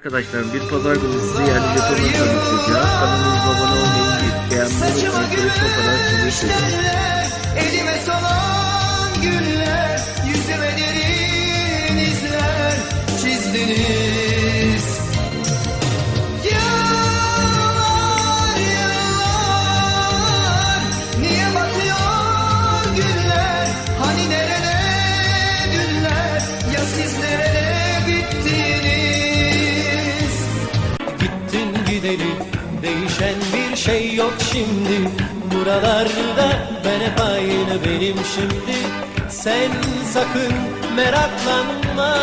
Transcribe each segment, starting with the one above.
Arkadaşlar bir pazar günü size yerli Japonlar tanıtacağız. Kanalımıza abone olmayı, beğenmeyi unutmayın. Görüşmek kadar sizi seviyorum. Şey yok şimdi. Buralarda ben hep aynı benim şimdi. Sen sakın meraklanma.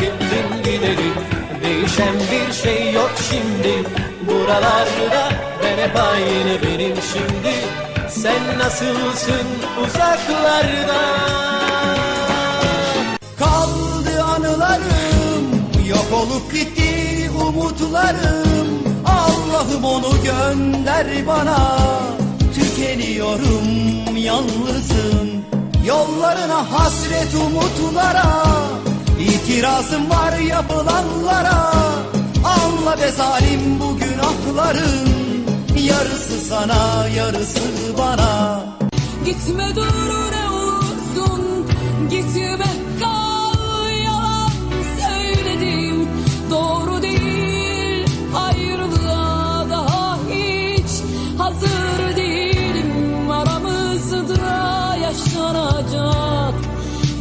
Gittin gideli değişen bir şey yok şimdi. Buralarda ben hep aynı benim şimdi. Sen nasılsın uzaklarda? Kaldı anılarım Yok olup gitti umutlarım Allah'ım onu gönder bana. Tükeniyorum yalnızım. Yollarına hasret umutlara. İtirazım var yapılanlara. Anla be zalim bu günahların. Yarısı sana yarısı bana. Gitme dur ne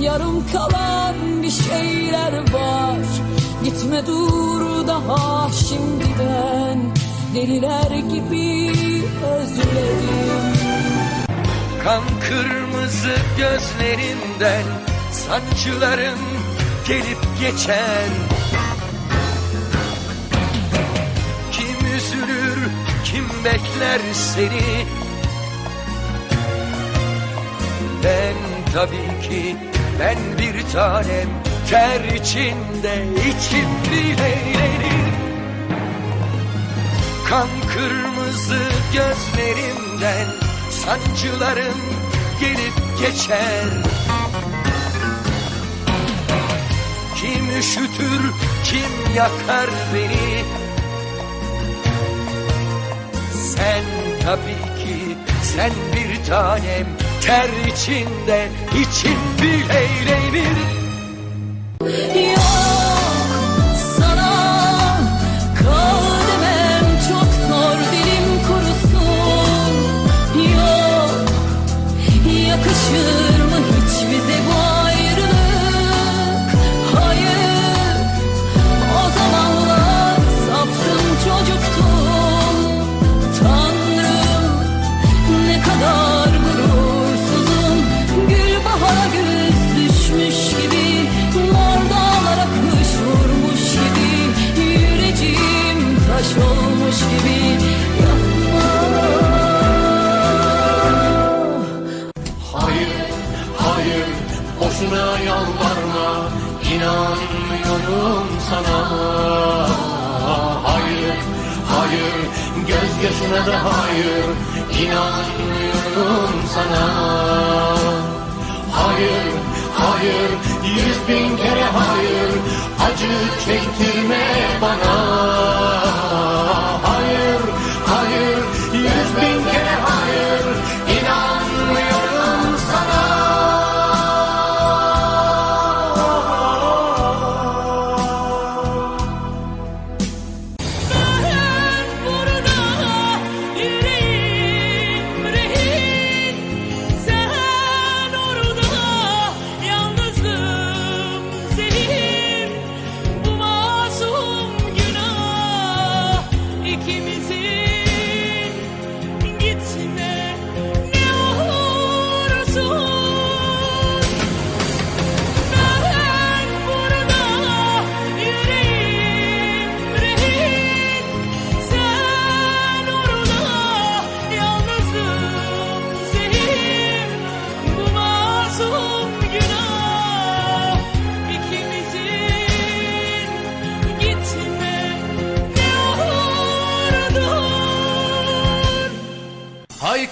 Yarım kalan bir şeyler var. Gitme dur daha şimdiden. Deliler gibi özledim. Kan kırmızı gözlerinden sancıların gelip geçen. Kim üzülür, kim bekler seni? Ben tabii ki ben bir tanem ter içinde içim bileğlenir Kan kırmızı gözlerimden sancıların gelip geçer. Kim üşütür, kim yakar beni? Sen tabii ki, sen bir tanem ter içinde içim bir eğlenir boşuna yalvarma İnanmıyorum sana. Hayır, hayır, gözyaşına da hayır İnanmıyorum sana. Hayır, hayır, yüz bin kere hayır Acı çektirme bana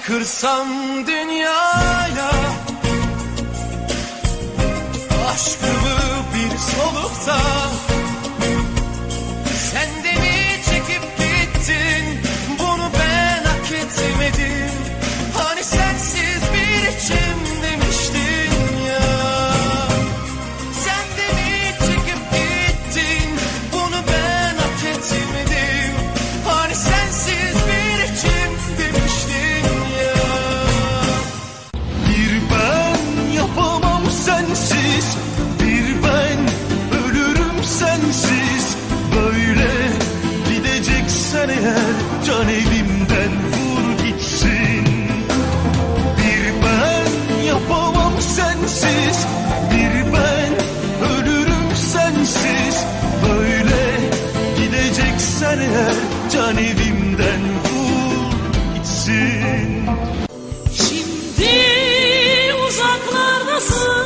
Haykırsam dünyaya Şimdi uzaklardasın